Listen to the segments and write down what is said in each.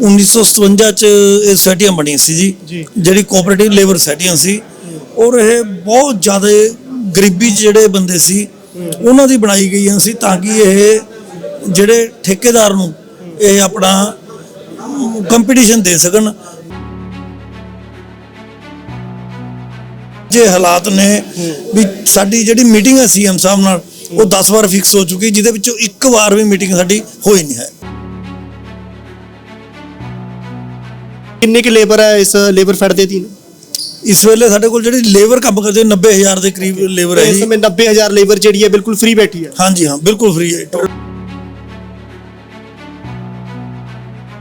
1957 ਚ ਇਹ ਸੁਸਾਇਟੀਆਂ ਬਣੀਆਂ ਸੀ ਜੀ। ਜੀ। ਜਿਹੜੀ ਕੋਆਪਰੇਟਿਵ ਲੇਬਰ ਸੁਸਾਇਟੀਆਂ ਸੀ। ਔਰ ਇਹ ਬਹੁਤ ਜ਼ਿਆਦਾ ਗਰੀਬੀ 'ਚ ਜਿਹੜੇ ਬੰਦੇ ਸੀ ਉਹਨਾਂ ਦੀ ਬਣਾਈ ਗਈਆਂ ਸੀ ਤਾਂ ਕਿ ਇਹ ਜਿਹੜੇ ਠੇਕੇਦਾਰ ਨੂੰ ਇਹ ਆਪਣਾ ਕੰਪੀਟੀਸ਼ਨ ਦੇ ਸਕਣ। ਜੇ ਹਾਲਾਤ ਨੇ ਵੀ ਸਾਡੀ ਜਿਹੜੀ ਮੀਟਿੰਗ ਹੈ ਸੀਐਮ ਸਾਹਿਬ ਨਾਲ ਉਹ 10 ਵਾਰ ਫਿਕਸ ਹੋ ਚੁੱਕੀ ਜਿਹਦੇ ਵਿੱਚੋਂ ਇੱਕ ਵਾਰ ਵੀ ਮੀਟਿੰਗ ਸਾਡੀ ਹੋਈ ਨਹੀਂ ਹੈ। ਕਿੰਨੇ ਕਿ ਲੇਬਰ ਹੈ ਇਸ ਲੇਬਰ ਫੈਡ ਦੇ ਅਧੀਨ? ਇਸ ਵੇਲੇ ਸਾਡੇ ਕੋਲ ਜਿਹੜੀ ਲੇਬਰ ਕੰਮ ਕਰਦੇ 90000 ਦੇ ਕਰੀਬ ਲੇਬਰ ਹੈ ਇਸ ਜੀ। ਸਮੇਂ 90000 ਲੇਬਰ ਜਿਹੜੀ ਹੈ ਬਿਲਕੁਲ ਫ੍ਰੀ ਬੈਠੀ ਹੈ। ਹਾਂਜੀ ਹਾਂ ਬਿਲਕੁਲ ਫ੍ਰੀ ਹੈ।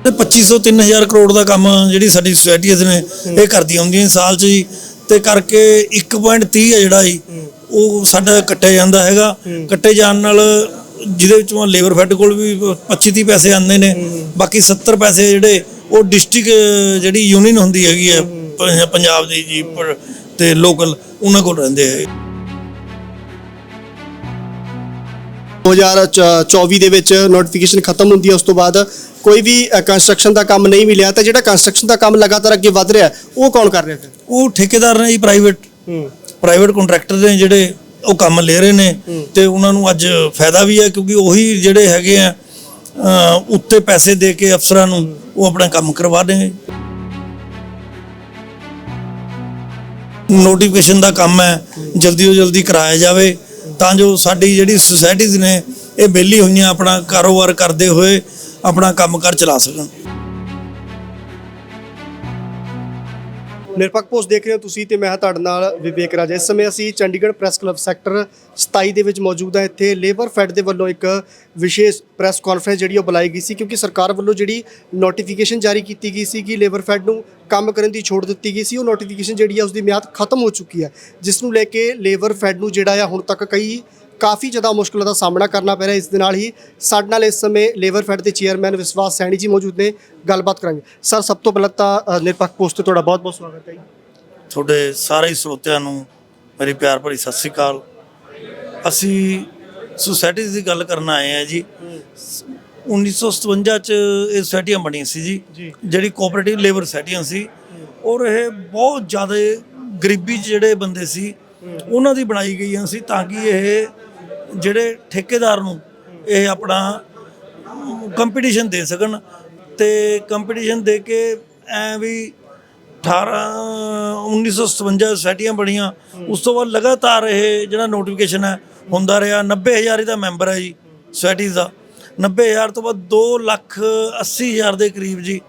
ਤੇ 2500 3000 ਕਰੋੜ ਦਾ ਕੰਮ ਜਿਹੜੀ ਸਾਡੀ ਸੁਸਾਇਟੀਆਂ ਨੇ ਇਹ ਕਰਦੀਆਂ ਹੁੰਦੀਆਂ ਸਾਲ 'ਚ ਜੀ। ਤੇ ਕਰਕੇ 1.30 ਹੈ ਜਿਹੜਾ ਜੀ ਉਹ ਸਾਡਾ ਕੱਟਿਆ ਜਾਂਦਾ ਹੈਗਾ। ਕੱਟੇ ਜਾਣ ਨਾਲ ਜਿਹਦੇ ਵਿੱਚੋਂ ਲੇਬਰ ਫੈਡ ਕੋਲ ਵੀ 25 30 ਪੈਸੇ ਆਉਂਦੇ ਨੇ। ਬਾਕੀ 70 ਪੈਸੇ ਜਿਹੜੇ ਉਹ ਡਿਸਟ੍ਰਿਕਟ ਜਿਹੜੀ ਯੂਨੀਅਨ ਹੁੰਦੀ ਹੈਗੀ ਹੈ ਪ- ਪੰਜਾਬ ਦੀ ਜੀ ਪਰ- ਤੇ ਲੋਕਲ ਉਹਨਾਂ ਕੋਲ ਰਹਿੰਦੇ ਹੈ 2024 ਦੇ ਵਿੱਚ ਨੋਟੀਫਿਕੇਸ਼ਨ ਖਤਮ ਹੁੰਦੀ ਹੈ ਉਸ ਤੋਂ ਬਾਅਦ ਕੋਈ ਵੀ ਕੰਸਟਰਕਸ਼ਨ ਦਾ ਕੰਮ ਨਹੀਂ ਮਿਲਿਆ ਤਾਂ ਜਿਹੜਾ ਕੰਸਟਰਕਸ਼ਨ ਦਾ ਕੰਮ ਲਗਾਤਾਰ ਅੱਗੇ ਵਧ ਰਿਹਾ ਹੈ, ਉਹ ਕੌਣ ਕਰ ਰਿਹਾ ਫਿਰ? ਉਹ ਠੇਕੇਦਾਰ ਨੇ ਜੀ ਪ੍ਰਾਈਵੇਟ ਹੂੰ। ਪ੍ਰਾਈਵੇਟ ਕੰਟਰੈਕਟਰ ਨੇ ਜਿਹੜੇ ਉਹ ਕੰਮ ਲੈ ਰਹੇ ਨੇ ਤੇ ਉਹਨਾਂ ਨੂੰ ਅੱਜ ਫਾਇਦਾ ਵੀ ਹੈ ਕਿਉਂਕਿ ਉਹੀ ਜਿਹੜੇ ਹੈਗੇ ਆ ਉੱਤੇ ਪੈਸੇ ਦੇ ਕੇ ਅਫਸਰਾਂ ਨੂੰ ਉਹ ਆਪਣਾ ਕੰਮ ਕਰਵਾ ਦੇਣਗੇ। ਨੋਟੀਫਿਕੇਸ਼ਨ ਦਾ ਕੰਮ ਹੈ, ਜਲਦੀ ਤੋਂ ਜਲਦੀ ਕਰਾਇਆ ਜਾਵੇ, ਤਾਂ ਜੋ ਸਾਡੀ ਜਿਹੜੀ ਸੁਸਾਇਟੀਜ਼ ਨੇ, ਇਹ ਬੇਲੀ ਹੋਈਆਂ ਆਪਣਾ ਕਾਰੋਬਾਰ ਕਰਦੇ ਹੋਏ ਆਪਣਾ ਕੰਮਕਾਰ ਚਲਾ ਸਕਣ। ਨਿਰਪੱਖ ਪੋਸਟ ਦੇਖ ਰਹੇ ਹੋ ਤੁਸੀਂ ਤੇ ਮੈਂ ਹਾਂ ਤੁਹਾਡੇ ਨਾਲ ਵਿਵੇਕ ਰਾਜਾ। ਇਸ ਸਮੇਂ ਅਸੀਂ ਚੰਡੀਗੜ੍ਹ ਪ੍ਰੈਸ ਕਲੱਬ ਸੈਕਟਰ 27 ਦੇ ਵਿੱਚ ਮੌਜੂਦ ਹਾਂ। ਇੱਥੇ ਲੇਬਰ ਫੈਡ ਦੇ ਵੱਲੋਂ ਇੱਕ ਵਿਸ਼ੇਸ਼ ਪ੍ਰੈਸ ਕਾਨਫਰੰਸ ਜਿਹੜੀ ਉਹ ਬੁਲਾਈ ਗਈ ਸੀ ਕਿਉਂਕਿ ਸਰਕਾਰ ਵੱਲੋਂ ਜਿਹੜੀ ਨੋਟੀਫਿਕੇਸ਼ਨ ਜਾਰੀ ਕੀਤੀ ਗਈ ਸੀ ਕਿ ਲੇਬਰ ਫੈਡ ਨੂੰ ਕੰਮ ਕਰਨ ਦੀ ਛੋਟ ਦਿੱਤੀ ਗਈ ਸੀ, ਉਹ ਨੋਟੀਫਿਕੇਸ਼ਨ ਜਿਹੜੀ ਆ ਉਸ ਦੀ ਮਿਆਦ ਖਤਮ ਹੋ ਚੁੱਕੀ ਹੈ। ਜਿਸ ਨੂੰ ਲੈ ਕੇ ਲੇਬਰ ਫੈਡ ਨੂੰ ਜਿਹੜਾ ਆ ਹੁਣ ਤੱਕ ਕਈ ਕਾਫੀ ਜ਼ਿਆਦਾ ਮੁਸ਼ਕਲਾਂ ਦਾ ਸਾਹਮਣਾ ਕਰਨਾ ਪੈ ਰਿਹਾ। ਇਸ ਦੇ ਨਾਲ ਹੀ ਸਾਡੇ ਨਾਲ ਇਸ ਸਮੇਂ ਲੇਬਰ ਫੈਡ ਦੇ ਚੇਅਰਮੈਨ ਵਿਸ਼ਵਾਸ ਸੈਣੀ ਜੀ ਮੌਜੂਦ ਨੇ। ਗੱਲਬਾਤ ਕਰਾਂਗੇ। ਸਰ ਸਭ ਤੋਂ ਪਹਿਲਾਂ ਤਾਂ ਨਿਰਪੱਖ ਪੋਸਟ ਤੇ ਤੁਹਾਡਾ ਬਹੁਤ ਬਹੁਤ ਸਵਾਗਤ ਹੈ ਜੀ। ਤੁਹਾਡੇ ਸਾਰੇ ਸਰੋਤਿਆਂ ਨੂੰ ਮੇਰੀ ਪਿਆਰ ਭਰੀ ਸਤਿ ਸ੍ਰੀ ਅਕਾਲ। ਅਸੀਂ ਸੁਸਾਇਟੀਜ਼ ਦੀ ਗੱਲ ਕਰਨ ਆਏ ਆ ਜੀ। 1957 ਚ ਇਹ ਸੁਸਾਇਟੀਆਂ ਬਣੀਆਂ ਸੀ ਜੀ ਜੀ। ਜਿਹੜੀ ਕੋਆਪਰੇਟਿਵ ਲੇਬਰ ਸੁਸਾਇਟੀਆਂ ਸੀ। ਔਰ ਇਹ ਬਹੁਤ ਜ਼ਿਆਦਾ ਗਰੀਬੀ 'ਚ ਜਿਹੜੇ ਬੰਦੇ ਸੀ ਉਹਨਾਂ ਦੀ ਬਣਾਈ ਗਈਆਂ ਸੀ ਤਾਂ ਕਿ ਇਹ ਜਿਹੜੇ ਠੇਕੇਦਾਰ ਨੂੰ ਇਹ ਆਪਣਾ ਕੰਪੀਟੀਸ਼ਨ ਦੇ ਸਕਣ ਤੇ ਕੰਪੀਟੀਸ਼ਨ ਦੇ ਕੇ ਐ ਵੀ 18 1957 ਸੋਸਾਇਟੀਆਂ ਬਣੀਆਂ, ਉਸ ਤੋਂ ਬਾਅਦ ਲਗਾਤਾਰ ਇਹ ਜਿਹੜਾ ਨੋਟੀਫਿਕੇਸ਼ਨ ਹੈ ਹੁੰਦਾ ਰਿਹਾ। 90000 ਇਹਦਾ ਮੈਂਬਰ ਹੈ ਜੀ ਸੁਸਾਇਟੀਜ਼ ਦਾ। 90000 ਤੋਂ ਬਾਅਦ 2 ਲੱਖ 80 ਹਜ਼ਾਰ ਦੇ ਕਰੀਬ ਜੀ,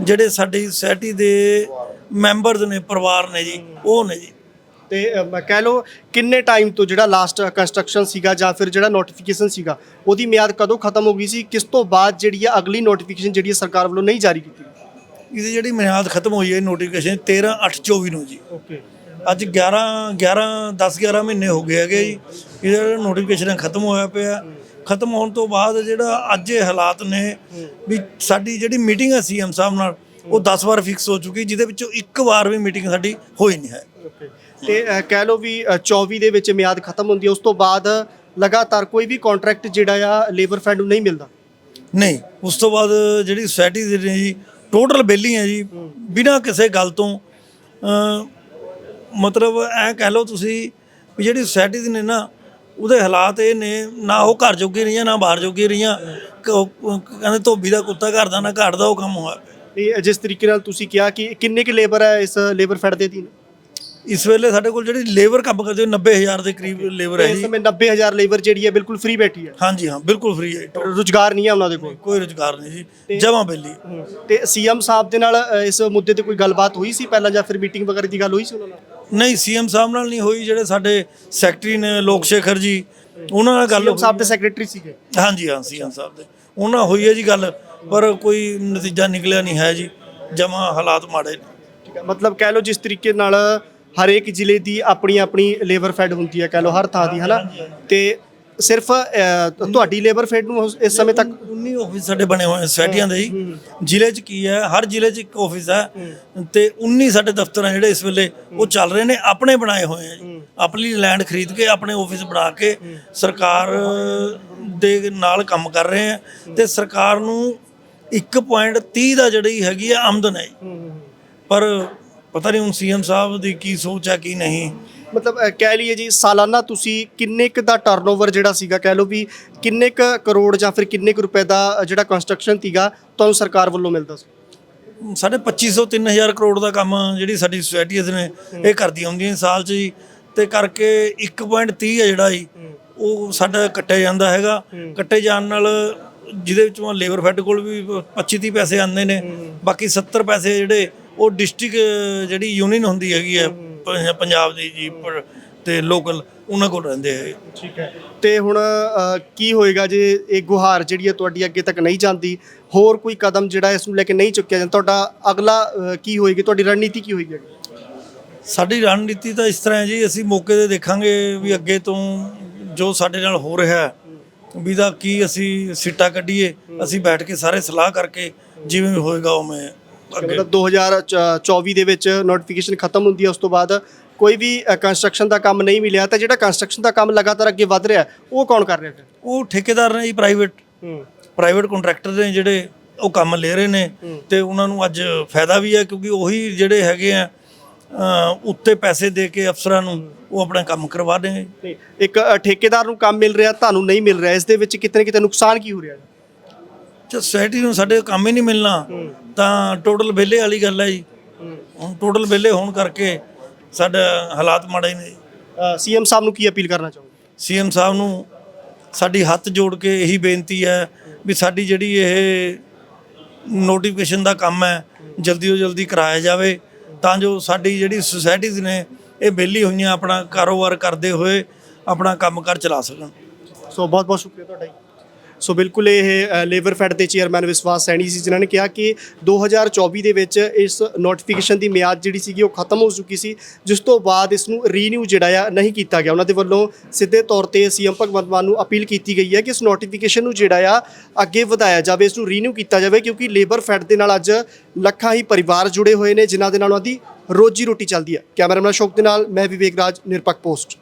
ਜਿਹੜੇ ਸਾਡੀ ਸੋਸਾਇਟੀ ਦੇ ਮੈਂਬਰਸ ਨੇ, ਪਰਿਵਾਰ ਨੇ ਜੀ, ਉਹ ਨੇ ਜੀ। ਤੇ ਅ, ਮੈਂ ਕਹਿ ਲਓ ਕਿੰਨੇ ਟਾਈਮ ਤੋਂ ਜਿਹੜਾ ਲਾਸਟ ਕੰਸਟਰਕਸ਼ਨ ਸੀਗਾ ਜਾਂ ਫਿਰ ਜਿਹੜਾ ਨੋਟੀਫਿਕੇਸ਼ਨ ਸੀਗਾ ਉਹਦੀ ਮਿਆਦ ਕਦੋਂ ਖਤਮ ਹੋ ਗਈ ਸੀ ਕਿਸ ਤੋਂ ਬਾਅਦ ਜਿਹੜੀ ਹੈ ਅਗਲੀ ਨੋਟੀਫਿਕੇਸ਼ਨ ਜਿਹੜੀ ਹੈ ਸਰਕਾਰ ਵੱਲੋਂ ਨਹੀਂ ਜਾਰੀ ਕੀਤੀ ਇਹਦੀ ਜਿਹੜੀ ਮਿਆਦ ਖਤਮ ਹੋਈ ਹੈ ਨੋਟੀਫਿਕੇਸ਼ਨ 13 8 24 ਨੂੰ ਜੀ। ਓਕੇ ਅੱਜ 11 11 10 11 ਮਹੀਨੇ ਹੋ ਗਏ ਹੈਗੇ ਜੀ। ਇਹਦਾ ਨੋਟੀਫਿਕੇਸ਼ਨ ਖਤਮ ਹੋਇਆ ਪਿਆ। ਖਤਮ ਹੋਣ ਤੋਂ ਬਾਅਦ ਜਿਹੜਾ ਅੱਜ ਇਹ ਹਾਲਾਤ ਨੇ ਵੀ ਸਾਡੀ ਜਿਹੜੀ ਮੀਟਿੰਗ ਹੈ ਸੀਐਮ ਸਾਹਿਬ ਨਾਲ ਉਹ 10 ਵਾਰ ਫਿਕਸ ਹੋ ਚੁੱਕੀ ਜਿਹਦੇ ਵਿੱਚੋਂ ਇੱਕ ਵਾਰ ਵੀ ਮੀਟਿੰਗ ਸਾਡੀ ਹੋਈ ਨਹੀਂ ਹੈ। ਓਕੇ ਤੇ ਅ, ਕਹਿ ਲਓ ਵੀ ਅ, 24 ਦੇ ਵਿੱਚ ਮਿਆਦ ਖਤਮ ਹੁੰਦੀ ਹੈ ਉਸ ਤੋਂ ਬਾਅਦ ਲਗਾਤਾਰ ਕੋਈ ਵੀ ਕੰਟਰੈਕਟ ਜਿਹੜਾ ਆ ਲੇਬਰ ਫੈਡ ਨੂੰ ਨਹੀਂ ਮਿਲਦਾ? ਨਹੀਂ ਉਸ ਤੋਂ ਬਾਅਦ ਜਿਹੜੀ ਸੁਸਾਇਟੀ ਦੇ ਨੇ ਜੀ ਟੋਟਲ ਬੇਲੀ ਹੈ ਜੀ ਬਿਨਾਂ ਕਿਸੇ ਗੱਲ ਤੋਂ ਮਤਲਬ ਐ ਕਹਿ ਲਓ ਤੁਸੀਂ ਵੀ ਜਿਹੜੀ ਸੁਸਾਇਟੀ ਦੇ ਨੇ ਨਾ ਉਹਦੇ ਹਾਲਾਤ ਇਹ ਨੇ ਨਾ ਉਹ ਘਰ ਜੋਗੀ ਰਹੀਆਂ ਨਾ ਬਾਹਰ ਜੋਗੀ ਰਹੀਆਂ ਕ- ਉਹ ਕਹਿੰਦੇ ਧੋਬੀ ਦਾ ਕੁੱਤਾ ਘਰ ਦਾ ਨਾ ਘਰ ਦਾ ਉਹ ਕੰਮ ਹੋਇਆ ਪਿਆ। ਇਹ ਜਿਸ ਤਰੀਕੇ ਨਾਲ ਤੁਸੀਂ ਕਿਹਾ ਕਿ ਕਿੰਨੇ ਕਿ ਲੇਬਰ ਹੈ ਇਸ ਲੇਬਰ ਫੈਡ ਦੇ ਅਧੀਨ? ਇਸ ਵੇਲੇ ਸਾਡੇ ਕੋਲ ਜਿਹੜੀ ਲੇਬਰ ਕੰਮ ਕਰਦੇ 90000 ਦੇ ਕਰੀਬ ਲੇਬਰ ਹੈ ਇਸ ਜੀ। ਸਮੇਂ 90000 ਲੇਬਰ ਜਿਹੜੀ ਹੈ ਬਿਲਕੁਲ ਫ੍ਰੀ ਬੈਠੀ ਹੈ। ਹਾਂਜੀ ਹਾਂ ਬਿਲਕੁਲ ਫ੍ਰੀ ਹੈ। ਰੁਜ਼ਗਾਰ ਨਹੀਂ ਹੈ ਉਹਨਾਂ ਦੇ ਕੋਲ? ਕੋਈ ਰੁਜ਼ਗਾਰ ਨਹੀਂ ਜੀ। ਜਮਾ ਬੇਲੀ। ਤੇ ਸੀਐਮ ਸਾਹਿਬ ਦੇ ਨਾਲ ਅ, ਇਸ ਮੁੱਦੇ ਤੇ ਕੋਈ ਗੱਲਬਾਤ ਹੋਈ ਸੀ ਪਹਿਲਾਂ ਜਾਂ ਫਿਰ ਮੀਟਿੰਗ ਵਗੈਰਾ ਦੀ ਗੱਲ ਹੋਈ ਸੀ ਉਹਨਾਂ ਨਾਲ? ਨਹੀਂ ਸੀਐਮ ਸਾਹਿਬ ਨਾਲ ਨਹੀਂ ਹੋਈ ਜਿਹੜੇ ਸਾਡੇ ਸੈਕਟਰੀ ਨੇ ਲੋਕ ਸ਼ੇਖਰ ਜੀ ਉਹਨਾਂ ਨਾਲ ਗੱਲ ਸੀਐਮ ਸਾਹਿਬ ਦੇ ਸੈਕਟਰੀ ਸੀਗੇ? ਹਾਂਜੀ ਹਾਂ ਸੀਐਮ ਸਾਹਿਬ ਦੇ। ਉਹਨਾਂ ਹੋਈ ਹੈ ਜੀ ਗੱਲ ਪਰ ਕੋਈ ਨਤੀਜਾ ਨਿਕਲਿਆ ਨਹੀਂ ਹੈ ਜੀ। ਜਮਾ ਹਾਲਾਤ ਮਾੜੇ ਨੇ। ਠੀਕ ਹੈ ਮਤਲਬ ਕਹਿ ਲਓ ਜਿਸ ਤਰੀਕੇ ਨਾਲ ਹਰੇਕ ਜ਼ਿਲ੍ਹੇ ਦੀ ਆਪਣੀ ਆਪਣੀ ਲੇਬਰ ਫੈਡ ਹੁੰਦੀ ਹੈ ਕਹਿ ਲਓ ਹਰ ਥਾਂ ਦੀ ਹਨਾ? ਤੇ ਸਿਰਫ ਤੁਹਾਡੀ ਲੇਬਰ ਫੈਡ ਨੂੰ ਉਸ- ਇਸ ਸਮੇਂ ਤੱਕ 19 ਆਫਿਸ ਸਾਡੇ ਬਣੇ ਹੋਏ ਸੁਸਾਇਟੀਆਂ ਦੇ ਜੀ ਜ਼ਿਲ੍ਹੇ 'ਚ ਕੀ ਹੈ ਹਰ ਜ਼ਿਲ੍ਹੇ 'ਚ ਇੱਕ ਆਫਿਸ ਹੈ ਤੇ 19 ਸਾਡੇ ਦਫ਼ਤਰ ਆ ਜਿਹੜੇ ਇਸ ਵੇਲੇ ਉਹ ਚੱਲ ਰਹੇ ਨੇ ਆਪਣੇ ਬਣਾਏ ਹੋਏ ਆ ਜੀ ਆਪਣੀ ਲੈਂਡ ਖਰੀਦ ਕੇ ਆਪਣੇ ਆਫਿਸ ਬਣਾ ਕੇ ਸਰਕਾਰ ਦੇ ਨਾਲ ਕੰਮ ਕਰ ਰਹੇ ਆ ਤੇ ਸਰਕਾਰ ਨੂੰ 1.30 ਦਾ ਜਿਹੜੀ ਹੈਗੀ ਆ ਆਮਦਨ ਹੈ। ਪਰ ਪਤਾ ਨਹੀਂ ਹੁਣ ਸੀਐਮ ਸਾਹਿਬ ਦੀ ਕੀ ਸੋਚ ਹੈ ਕੀ ਨਹੀਂ। ਮਤਲਬ ਕਹਿ ਲਈਏ ਜੀ ਸਾਲਾਨਾ ਤੁਸੀਂ ਕਿੰਨੇ ਕੁ ਦਾ ਟਰਨਓਵਰ ਜਿਹੜਾ ਸੀਗਾ ਕਹਿ ਲਓ ਵੀ ਕਿੰਨੇ ਕੁ ਕਰੋੜ ਜਾਂ ਫਿਰ ਕਿੰਨੇ ਕੁ ਰੁਪਏ ਦਾ ਅ, ਜਿਹੜਾ ਕੰਸਟਰਕਸ਼ਨ ਸੀਗਾ ਤੁਹਾਨੂੰ ਸਰਕਾਰ ਵੱਲੋਂ ਮਿਲਦਾ ਸੀ? ਸਾਡੇ 2500 3000 ਕਰੋੜ ਦਾ ਕੰਮ ਜਿਹੜੀ ਸਾਡੀ ਸੁਸਾਇਟੀਜ਼ ਨੇ ਇਹ ਕਰਦੀਆਂ ਹੁੰਦੀਆਂ ਸਾਲ 'ਚ ਜੀ। ਤੇ ਕਰਕੇ 1.30 ਹੈ ਜਿਹੜਾ ਜੀ ਉਹ ਸਾਡਾ ਕੱਟਿਆ ਜਾਂਦਾ ਹੈਗਾ। ਕੱਟੇ ਜਾਣ ਨਾਲ ਜਿਹਦੇ ਵਿੱਚੋਂ ਲੇਬਰ ਫੈਡ ਕੋਲ ਵੀ 25 30 ਪੈਸੇ ਆਉਂਦੇ ਨੇ ਬਾਕੀ 70 ਪੈਸੇ ਜਿਹੜੇ ਉਹ ਡਿਸਟ੍ਰਿਕਟ ਜਿਹੜੀ ਯੂਨੀਅਨ ਹੁੰਦੀ ਹੈਗੀ ਹੈ ਪ- ਪੰਜਾਬ ਦੀ ਜੀ ਪਰ- ਤੇ ਲੋਕਲ ਉਹਨਾਂ ਕੋਲ ਰਹਿੰਦੇ ਹੈ ਠੀਕ ਹੈ। ਤੇ ਹੁਣ ਅ, ਕੀ ਹੋਏਗਾ ਜੇ ਇਹ ਗੁਹਾਰ ਜਿਹੜੀ ਹੈ ਤੁਹਾਡੀ ਅੱਗੇ ਤੱਕ ਨਹੀਂ ਜਾਂਦੀ? ਹੋਰ ਕੋਈ ਕਦਮ ਜਿਹੜਾ ਇਸ ਨੂੰ ਲੈ ਕੇ ਨਹੀਂ ਚੁੱਕਿਆ ਜਾਂਦਾ? ਤੁਹਾਡਾ ਅਗਲਾ ਅ, ਕੀ ਹੋਏਗੀ? ਤੁਹਾਡੀ ਰਣਨੀਤੀ ਕੀ ਹੋਏਗੀ ਸਾਡੀ ਰਣਨੀਤੀ ਤਾਂ ਇਸ ਤਰ੍ਹਾਂ ਹੈ ਜੀ ਅਸੀਂ ਮੌਕੇ ਤੇ ਦੇਖਾਂਗੇ ਵੀ ਅੱਗੇ ਤੋਂ ਜੋ ਸਾਡੇ ਨਾਲ ਹੋ ਰਿਹਾ ਹੈ ਵੀ ਦਾ ਕੀ ਅਸੀਂ ਸਿੱਟਾ ਕੱਢੀਏ ਅਸੀਂ ਬੈਠ ਕੇ ਸਾਰੇ ਸਲਾਹ ਕਰਕੇ ਜਿਵੇਂ ਵੀ ਹੋਏਗਾ ਉਵੇਂ ਮਤਲਬ 2024 ਦੇ ਵਿੱਚ ਨੋਟੀਫਿਕੇਸ਼ਨ ਖਤਮ ਹੁੰਦੀ ਹੈ ਉਸ ਤੋਂ ਬਾਅਦ ਕੋਈ ਵੀ ਕੰਸਟਰਕਸ਼ਨ ਦਾ ਕੰਮ ਨਹੀਂ ਮਿਲਿਆ ਤਾਂ ਜਿਹੜਾ ਕੰਸਟਰਕਸ਼ਨ ਦਾ ਕੰਮ ਲਗਾਤਾਰ ਅੱਗੇ ਵਧ ਰਿਹਾ ਉਹ ਕੌਣ ਕਰ ਰਿਹਾ ਫਿਰ? ਉਹ ਠੇਕੇਦਾਰ ਨੇ ਜੀ ਪ੍ਰਾਈਵੇਟ ਪ੍ਰਾਈਵੇਟ ਕੰਟਰੈਕਟਰ ਨੇ ਜਿਹੜੇ ਉਹ ਕੰਮ ਲੈ ਰਹੇ ਨੇ ਤੇ ਉਹਨਾਂ ਨੂੰ ਅੱਜ ਫਾਇਦਾ ਵੀ ਹੈ ਕਿਉਂਕਿ ਉਹੀ ਜਿਹੜੇ ਹੈਗੇ ਆ ਉੱਤੇ ਪੈਸੇ ਦੇ ਕੇ ਅਫਸਰਾਂ ਨੂੰ ਉਹ ਆਪਣਾ ਕੰਮ ਕਰਵਾ ਦੇਣਗੇ। ਇੱਕ ਠੇਕੇਦਾਰ ਨੂੰ ਕੰਮ ਮਿਲ ਰਿਹਾ ਤੁਹਾਨੂੰ ਨਹੀਂ ਮਿਲ ਰਿਹਾ ਇਸ ਦੇ ਵਿੱਚ ਕਿਤੇ ਨਾ ਕਿਤੇ ਨੁਕਸਾਨ ਕੀ ਹੋ ਰਿਹਾ? ਹੈ ਜੇ ਸੋਸਾਇਟੀ ਨੂੰ ਸਾਡੇ ਕੰਮ ਹੀ ਨਹੀਂ ਮਿਲਣਾ ਤਾਂ ਟੋਟਲ ਵਿਹਲੇ ਵਾਲੀ ਗੱਲ ਹੈ ਜੀ। ਹੁਣ ਟੋਟਲ ਵਿਹਲੇ ਹੋਣ ਕਰਕੇ ਸਾਡਾ ਹਾਲਾਤ ਮਾੜੇ ਨੇ। ਸੀਐਮ ਸਾਹਿਬ ਨੂੰ ਕੀ ਅਪੀਲ ਕਰਨਾ ਚਾਹੋਗੇ? ਸੀਐਮ ਸਾਹਿਬ ਨੂੰ ਸਾਡੀ ਹੱਥ ਜੋੜ ਕੇ ਇਹੀ ਬੇਨਤੀ ਹੈ ਵੀ ਸਾਡੀ ਜਿਹੜੀ ਇਹ ਨੋਟੀਫਿਕੇਸ਼ਨ ਦਾ ਕੰਮ ਹੈ ਜਲਦੀ ਤੋਂ ਜਲਦੀ ਕਰਾਇਆ ਜਾਵੇ। ਤਾਂ ਜੋ ਸਾਡੀ ਜਿਹੜੀ ਸੁਸਾਇਟੀਜ਼ ਨੇ ਇਹ ਵਿਹਲੀ ਹੋਈਆਂ ਆਪਣਾ ਕਾਰੋਬਾਰ ਕਰਦੇ ਹੋਏ ਆਪਣਾ ਕੰਮਕਾਰ ਚਲਾ ਸਕਣ। ਸੋ ਬਹੁਤ ਬਹੁਤ ਸ਼ੁਕਰੀਆ ਤੁਹਾਡਾ ਜੀ। ਸੋ ਬਿਲਕੁਲ ਇਹ ਲੇਬਰ ਫੈਡ ਦੇ ਚੇਅਰਮੈਨ ਵਿਸ਼ਵਾਸ ਸੈਣੀ ਸੀ, ਜਿਨ੍ਹਾਂ ਨੇ ਕਿਹਾ ਕਿ 2024 ਦੇ ਵਿੱਚ ਇਸ ਨੋਟੀਫਿਕੇਸ਼ਨ ਦੀ ਮਿਆਦ ਜਿਹੜੀ ਸੀਗੀ ਉਹ ਖਤਮ ਹੋ ਚੁੱਕੀ ਸੀ, ਜਿਸ ਤੋਂ ਬਾਅਦ ਇਸ ਨੂੰ ਰੀਨਿਊ ਜਿਹੜਾ ਆ ਨਹੀਂ ਕੀਤਾ ਗਿਆ। ਉਹਨਾਂ ਦੇ ਵੱਲੋਂ ਸਿੱਧੇ ਤੌਰ ਤੇ ਸੀਐਮ ਭਗਵੰਤ ਮਾਨ ਨੂੰ ਅਪੀਲ ਕੀਤੀ ਗਈ ਹੈ ਕਿ ਇਸ ਨੋਟੀਫਿਕੇਸ਼ਨ ਨੂੰ ਜਿਹੜਾ ਆ ਅੱਗੇ ਵਧਾਇਆ ਜਾਵੇ, ਇਸ ਨੂੰ ਰੀਨਿਊ ਕੀਤਾ ਜਾਵੇ, ਕਿਉਂਕਿ ਲੇਬਰ ਫੈਡ ਦੇ ਨਾਲ ਅੱਜ ਲੱਖਾਂ ਹੀ ਪਰਿਵਾਰ ਜੁੜੇ ਹੋਏ ਨੇ, ਜਿਨ੍ਹਾਂ ਦੇ ਨਾਲ ਉਹਨਾਂ ਦੀ ਰੋਜੀ ਰੋਟੀ ਚੱਲਦੀ ਹੈ। ਕੈਮਰਾਮੈਨ ਸ਼ੌਕ ਦੇ ਨਾਲ, ਮੈਂ ਵਿਵੇਕ ਰਾਜ, ਨਿਰਪੱਖ ਪੋਸਟ।